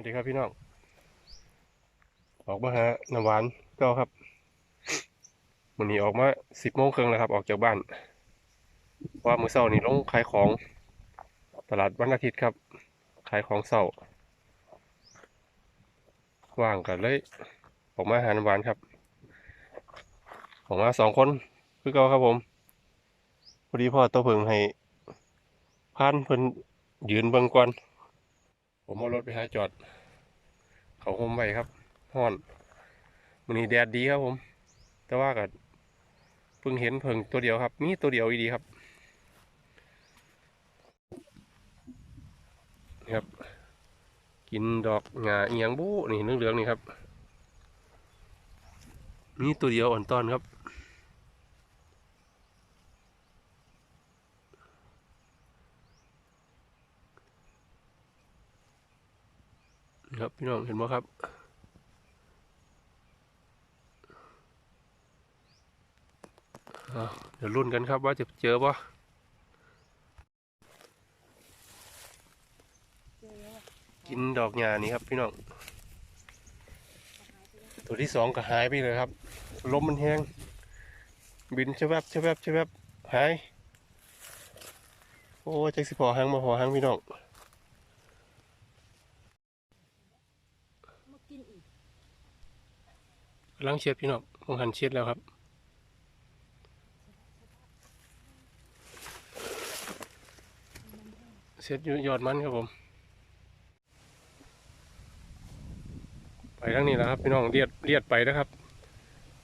วัสดีครับพี่น้องออกมาหาน้ำหวานเก็ครับวันนี้ออกมาสิบโมงครึ่งแล้วครับ ออกจากบ้านว่ามือเช้านี่ลงขายของตลาดวันอาทิตย์ครับ ขายของเช้าว่างกันเลยออกมาหาน้ำหวานครับออกมาสองคนคือเก่าครับผมพอดีพ่อตัวเพิ่งให้พานเพิ่นยืนเบิ่งก่อน ผมเอารถไปหาจอด เขาโฮมไว้ครับห้อนมันนี้แดดดีครับผม แต่ว่าก็เพิ่งเห็นเพิ่งตัวเดียวครับ มีตัวเดียวอีดีครับนี่ครับ กินดอกหงาเอียงบูนี่เหลืองๆนี่ครับ มีตัวเดียวอ่อนตอนครับ ครับพี่น้องเห็นไหมครับ เดี๋ยวรุ่นกันครับว่าจะเจอปะกินดอกหญ้านี่ครับพี่น้อง ตัวที่สองก็หายไปเลยครับ ลมมันแห้ง บินชะแวบชะแวบชะแวบหาย โอ้ยจักสิพอหางมาพอหางพี่น้อง มากินอีก กำลังเช็ดพี่น้องผมหันเช็ดแล้วครับเช็ดยอดมันครับผม ไปทางนี้แล้วครับ พี่น้องเลียดเลียดไปนะครับ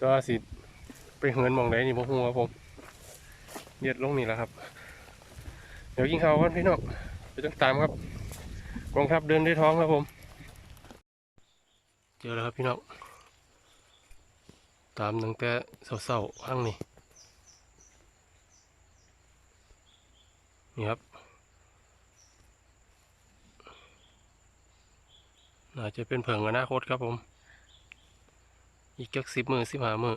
ตัวสิไปเหินมองไหนนี่ผมหัวครับผมเลียดลงนี่แหล้วครับ เดี๋ยวกินข้าวกันพี่น้องไปต้องตามครับกองทัพเดินด้วยท้องครับผม เจอแล้วครับพี่น้อง ตามตั้งแต่เสาๆข้างนี้นี่ครับ น่าจะเป็นเผิงอนาคตครับผม อีกจักสิบมือสิบห้ามือ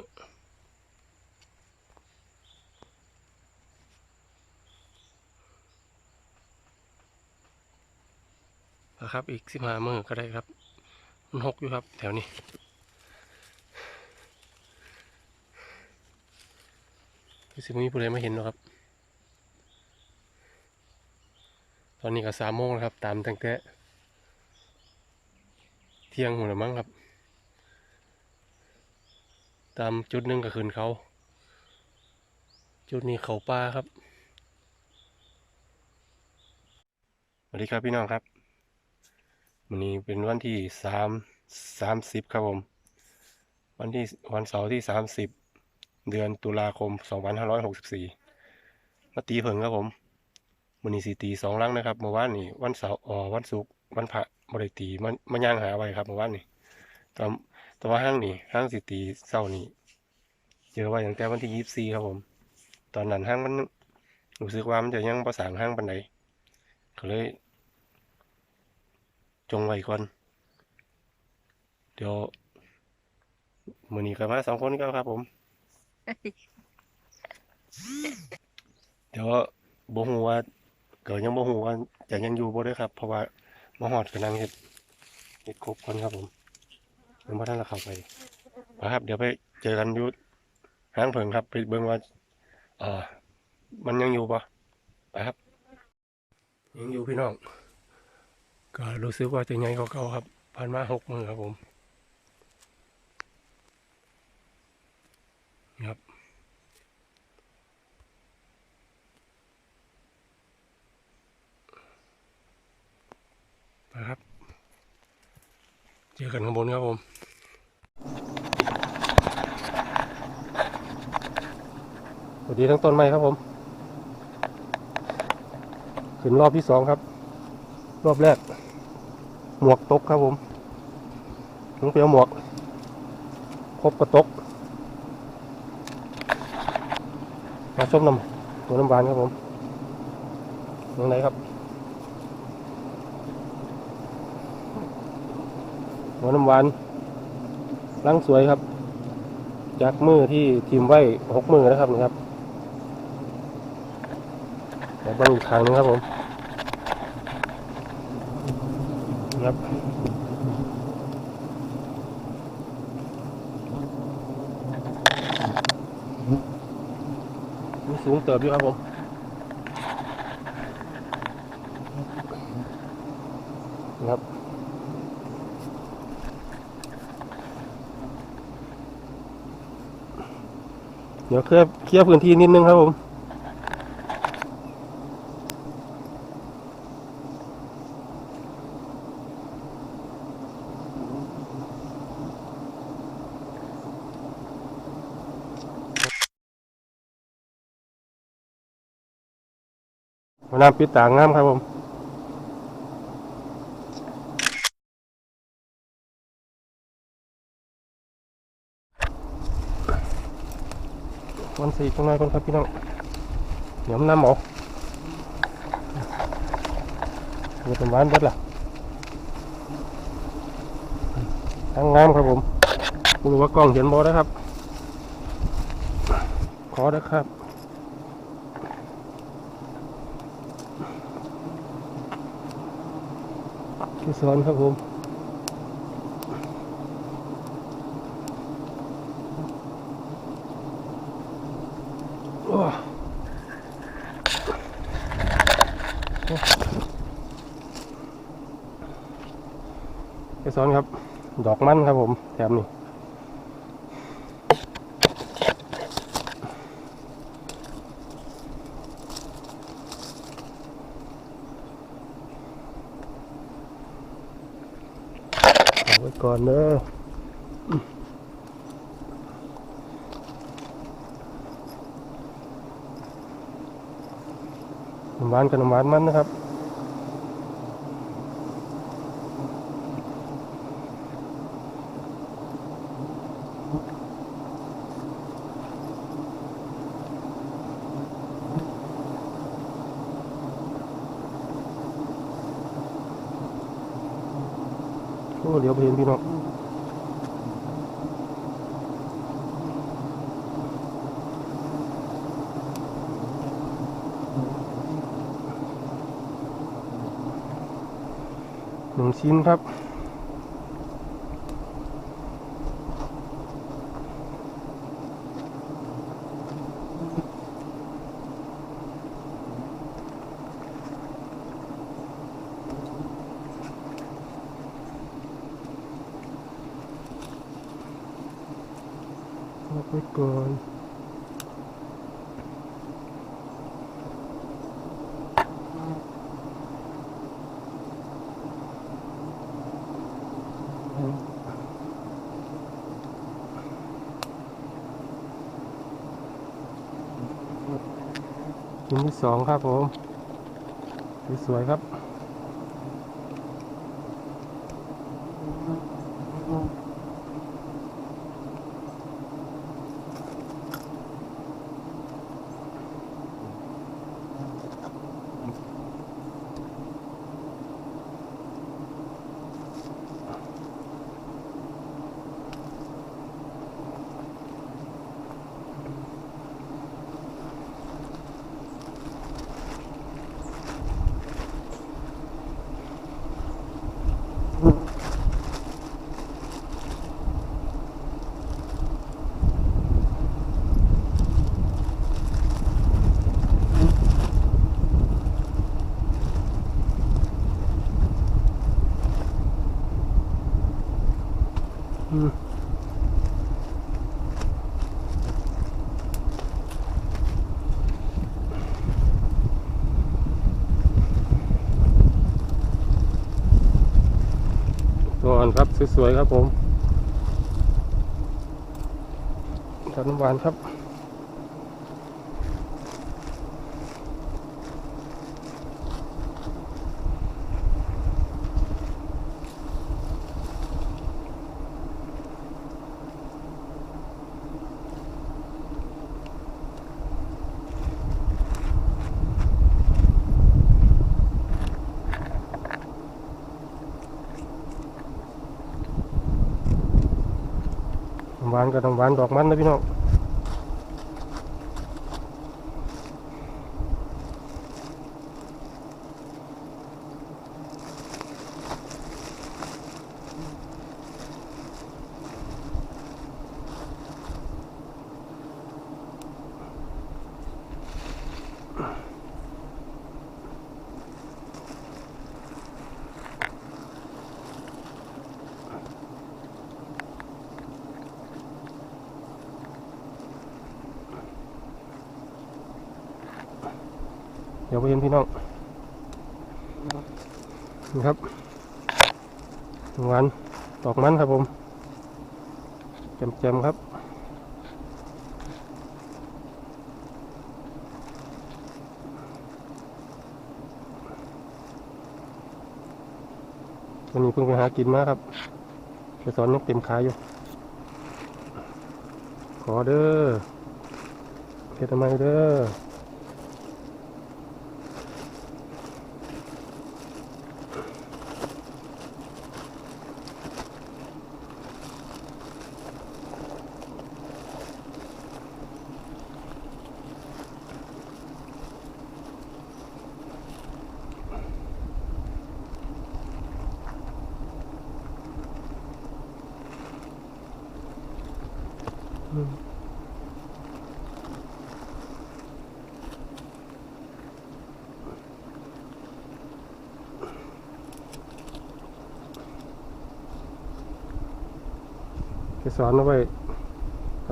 นะครับ อีกสิบห้ามือก็ได้ครับ มันหกอยู่ครับ แถวนี้ คือสิมีผู้ใดมาเห็นหรอครับ ตอนนี้ก็สามโมงแล้วครับ ตามตั้งแต่เที่ยงหมดแล้วมั้งครับ ตามจุดหนึ่งก็ขึ้นเขา จุดนี้เขาป่าครับสวัสดีครับพี่น้องครับวันนี้เป็นวันที่สามสามสิบครับผม วันที่วันเสาร์ที่สามสิบ เดือนตุลาคม 2564มาตีเผิงครับผมมันนี้สีตีสองลังนะครับเมื่อวานนี่วันเสาร์อ๋อวันศุกร์วันพระบริตีมันมันย่างหาไว้ครับเมื่อวานนี่แต่ว่าแต่ว่าห้างนี่ห้างสีตีเศร้านี่เจอไว้ตั้งแต่วันที่ยี่สี่ครับผม ตอนนั้นห้างมันรู้สึกว่ามันจะยังประสานห้างปันไหนก็เลย จงไว้ก่อนเดี๋ยวมือนี้ก็มาสองคนก็ครับผม เดี๋ยวบ่ฮู้ว่าเกิดยังบ่ฮู้ว่าจะยังอยู่บ่ด้อครับ เพราะว่ามาฮอดก็นั่งเฮ็ดเฮ็ดครบคนครับผมยังบ่ทันได้เข้าไปครับ เดี๋ยวไปเจอกันอยู่ห้างเผิงครับ ไปเบิ่งว่าอ่อมันยังอยู่บ่ไปครับ ยังอยู่พี่น้องก็รู้สึกว่าจะใหญ่กว่าเก่าครับผ่านมาหกมือครับผม ครับไปครับ เจอกันข้างบนครับผมสวัสดีทั้งต้นไม้ครับผม ขึ้นรอบที่สองครับ รอบแรก หมวกตกครับผมลุงเปียวหมวก ครบกระตก มาชมน้ำตัวน้ำบานครับผมตรงไหนครับหัวน้ำหวานลังสวยครับจากมือที่ทีมไว้หกมือนะครับนี่ครับแต่บางอีกทางนึงครับผมครับ มีสูง เติมอยู่ครับผมครับเดี๋ยวเคลียร์เคลียร์พื้นที่นิดนึงครับผม น้ำปิดต่างน้ำครับผมวันสี่ตรงไหนก่อนครับพี่น้องเดี๋ยวมันน้ำหมอกเดี๋ยวเป็นหวานเบิดล่ะทั้งงามครับผมไม่รู้ว่ากล้องเห็นบอนะครับ ขอนะครับ ที่ สอนครับผมโอ้ที่สอนครับ ดอกมันครับผม แถมนี่เอาไว้ ก่อนเนอะน้ำหวานกับน้ำหวานมันนะครับ เดี๋ยวไปเห็นพี่น้องหนึ่งชิ้นครับ ก่อนชิ้นที่สองครับผมสวยๆครับ สวยๆครับผมทานน้ำหวานครับานกับน้ำหวานดอกมันนะพี่น้อง ยวไปเห็นพี่น้องนี่ครับหวานตอกมันครับผมแจมๆครับวันนี้เพิ่งไปหากินมาครับไปสอนยังเต็มขาอยู่ ขอเด้อเฮ็ดทำไมเด้อ จะสอนเอาไว้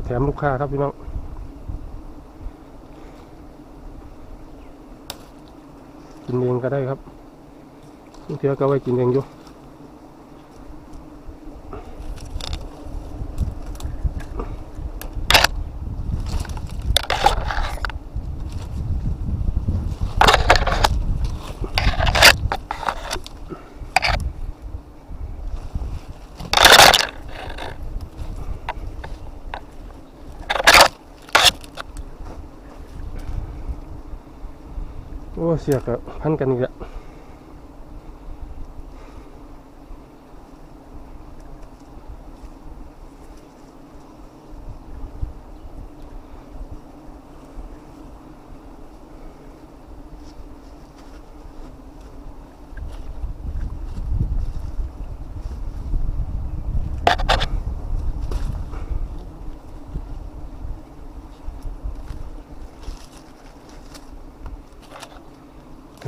แถมลูกค้าครับพี่น้องกินเองก็ได้ครับเทื่อก็ไว้กินเองอยู่ โอ้เสี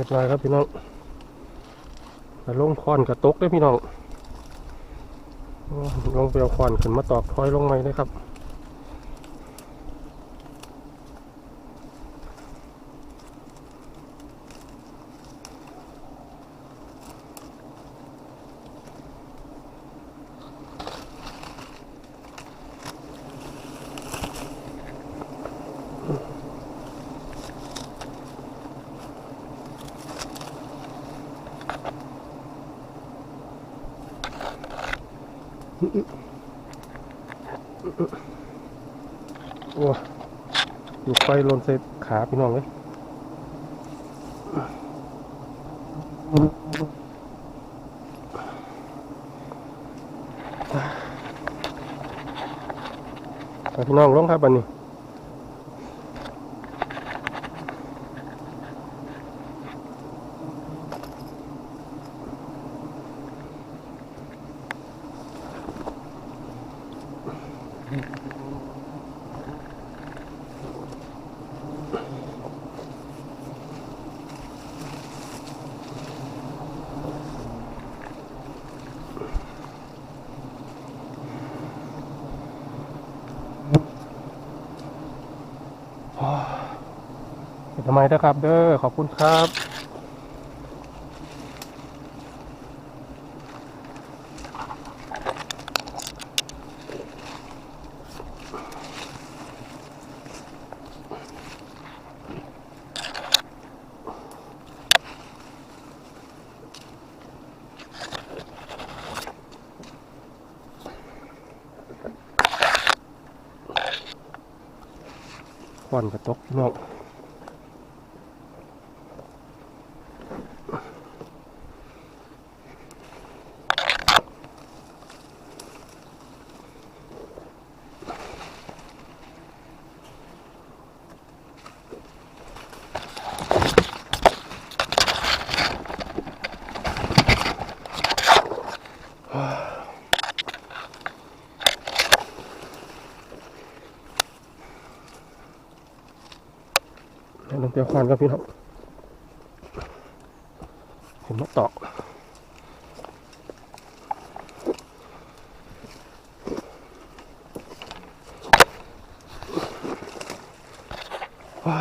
ยกับพันกันอีกแล้วเรียครับพี่น้องแต่ลงคอนกระตกได้พี่น้องลงไปเอาคอนขึ้นมาตอกถอยลงไหมได้ครับ โอ้อยู่ไฟลนใส่ขาพี่น้องเลยพี่น้องลงครับบันนี้ ทำไมนะครับ เด้อขอบคุณครับควันกระตกพี่น้อง เดี๋ยว ลงเตียวควันครับพี่น้องเห็นมาตอกว้า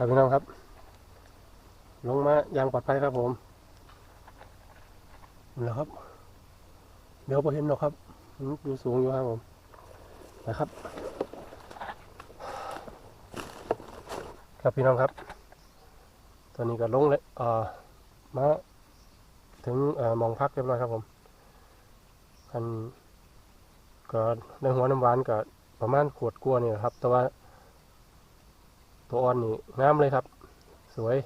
ครับพี่น้องครับ ลงมาอย่างปลอดภัยครับผมนี่แหละครับ เดี๋ยวพอเห็นหรอกครับมันอยู่สูงอยู่ครับผมนะครับ ครับพี่น้องครับ ตอนนี้ก็ลงเลยอ่อมาถึงอมองพักเรียบร้อยครับผมอันก็ในหัวน้ำหวานก็ประมาณขวดกลัวนี่แหละครับ แต่ว่า ตัวอ่อนนี่งามเลยครับ สวย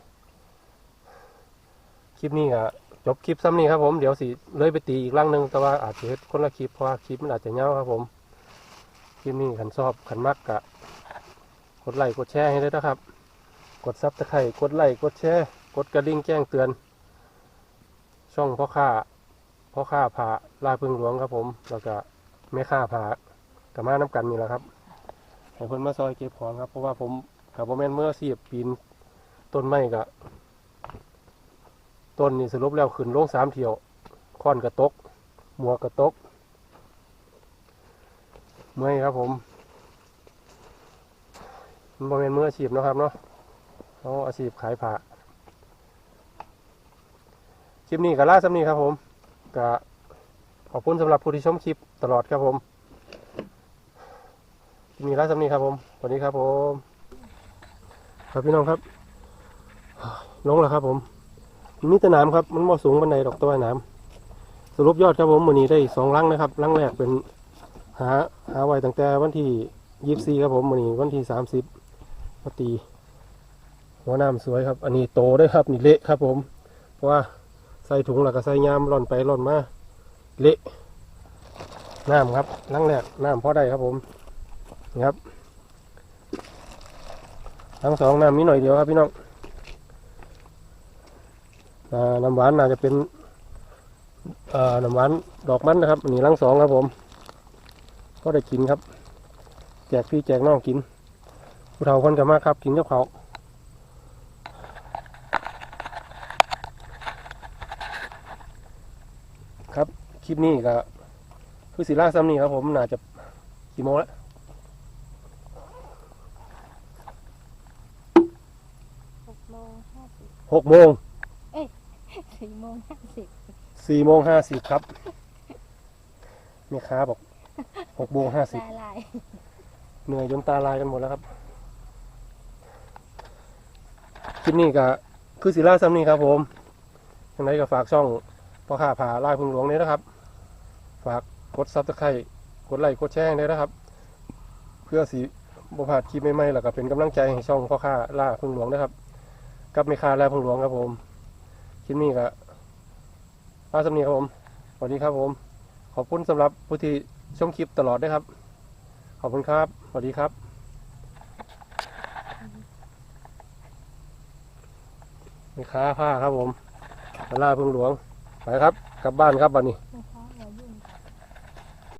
คลิปนี้ก็จบคลิปซ้ำนี้ครับผมเดี๋ยวสิเลยไปตีอีกร่างหนึ่งแต่ว่าอาจจะคนละคลิปเพราะว่าคลิปมันอาจจะเงาวครับผมคลิปนี้ขันชอบขันมักกะกดไลค์กดแชร์ให้ด้วยนะครับ กดซับตะไคร่กดไลค์กดแชร์กดกระดิ่งแจ้งเตือน ช่องพ่อค้าพ่อค้าผ่าลาพึ่งหลวงครับผม แล้วก็แม่ค้าผ่ากระมาน้ำกันนี่แหละครับให้เพิ่นมาซอยเก็บของครับเพราะว่าผม กับโมเมนเมื่อเสียบปีนต้นไม้กะต้นนี่สรุปแล้วขึ้นลงสามเที่ยวค้อนกระตก หมวกกระตกเมื่อยครับผมมันโมเมนมืออาชีพนะครับเนาะเขาอาชีพขายผ้าคลิปนี้ก็ล่าสำนี้ครับผมก็ขอบคุณสำหรับผู้ที่ชมคลิปตลอดครับผมคลิปนี้ล่าสำนี้ครับผมสวัสดีครับผม ครับพี่น้องครับลงแล้วครับ ผมมีแต่น้ำครับมันบ่สูงบันไดดอกตัวน้ำสรุปยอดครับผมวันนี้ได้สองลังนะครับลังแรกเป็นหาหาไว้ตั้งแต่วันที่ยี่สี่ครับผมวันนี้วันที่สามสิบพอตีหัวน้ำสวยครับ อันนี้โตได้ครับนี่เละครับ ผม เพราะว่าใส่ถุงแล้วก็ใส่ยามร่อนไปร่อนมาเละน้ำครับลังแรกน้ำพอได้ครับผมนะครับ ทั้งสองน้ำมีหน่อยเดียวครับพี่น้องน้ำหวานน่าจะเป็นน้ำหวานดอกมันนะครับนนี้ลังสองครับผม ก็ได้กินครับ แจกพี่แจกน้องกินผู้เฒ่าคนกันมากครับกินกับเขาครับ คลิปนี้ก็คือสีล่าซ้ำนี่ครับผมน่าจะกี่โมงแล้ว หกโมงห้าสิบ หกโมงสี่โมงห้าสิบสี่โมงห้าสิบครับแม่ค้าบอกหกโมงห้าสิบลายลายเหนื่อยจนตาลายกันหมดแล้วครับคลิปนี้ก็คือศิลาซัมนี่ครับผมยังไงก็ฝากช่องพ่อข้าผาลายพึ่งหลวงนี้นะครับ ฝากกดซับสไครต์กดไลค์กดแชร์ให้ด้วยนะครับ เพื่อสีบพลาดคลิปใหม่ๆแล้วก็เป็นกำลังใจให้ช่องพ่อข้าล่าพึ่งหลวงนะครับ กับเมคาล่พึ่งหลวงครับผมคลิปนี้ก็ลาซัมนี่ครับผมสวัสดีครับผม ขอบคุณสำหรับผู้ที่ชมคลิปตลอดด้วยครับ ขอบคุณครับสวัสดีครับมีค้าผ้าครับผมลาพึ่งหลวงไปครับ กลับบ้านครับวันนี้